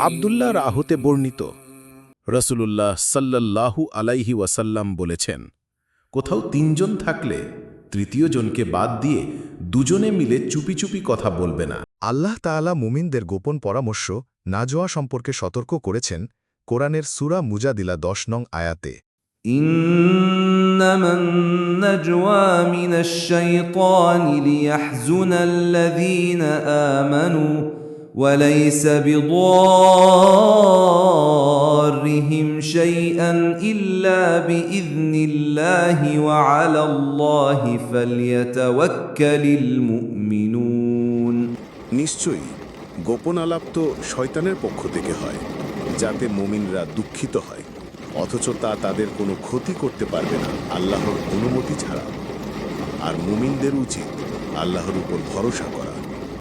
আবদুল্লাহ রাহুতে বর্ণিত। রসুল্লাহ সাল্লাল্লাহু আলাইহি ওয়াসাল্লাম বলেছেন কোথাও তিনজন থাকলে তৃতীয় জনকে বাদ দিয়ে দুজনে মিলে চুপি চুপি কথা বলবে না। আল্লাহ তাআলা মুমিনদের গোপন পরামর্শ নাজোয়া সম্পর্কে সতর্ক করেছেন কোরআনের সুরা মুজাদিলা দশ নং আয়াতে। إنما النجوى من الشيطان ليحزن الذين آمنوا وليس بضارهم شيئا إلا بإذن الله وعلى الله فليتوكل المؤمنون নিশ্চয়ই গোপন আলাপ তো শয়তানের পক্ষ থেকে হয় যাতে মুমিনরা দুঃখিত হয় অথচ তা তাদের কোনো ক্ষতি করতে পারবে না, আল্লাহর অনুমতি ছাড়া। আর মুমিনদের উচিত আল্লাহর উপর ভরসা করা।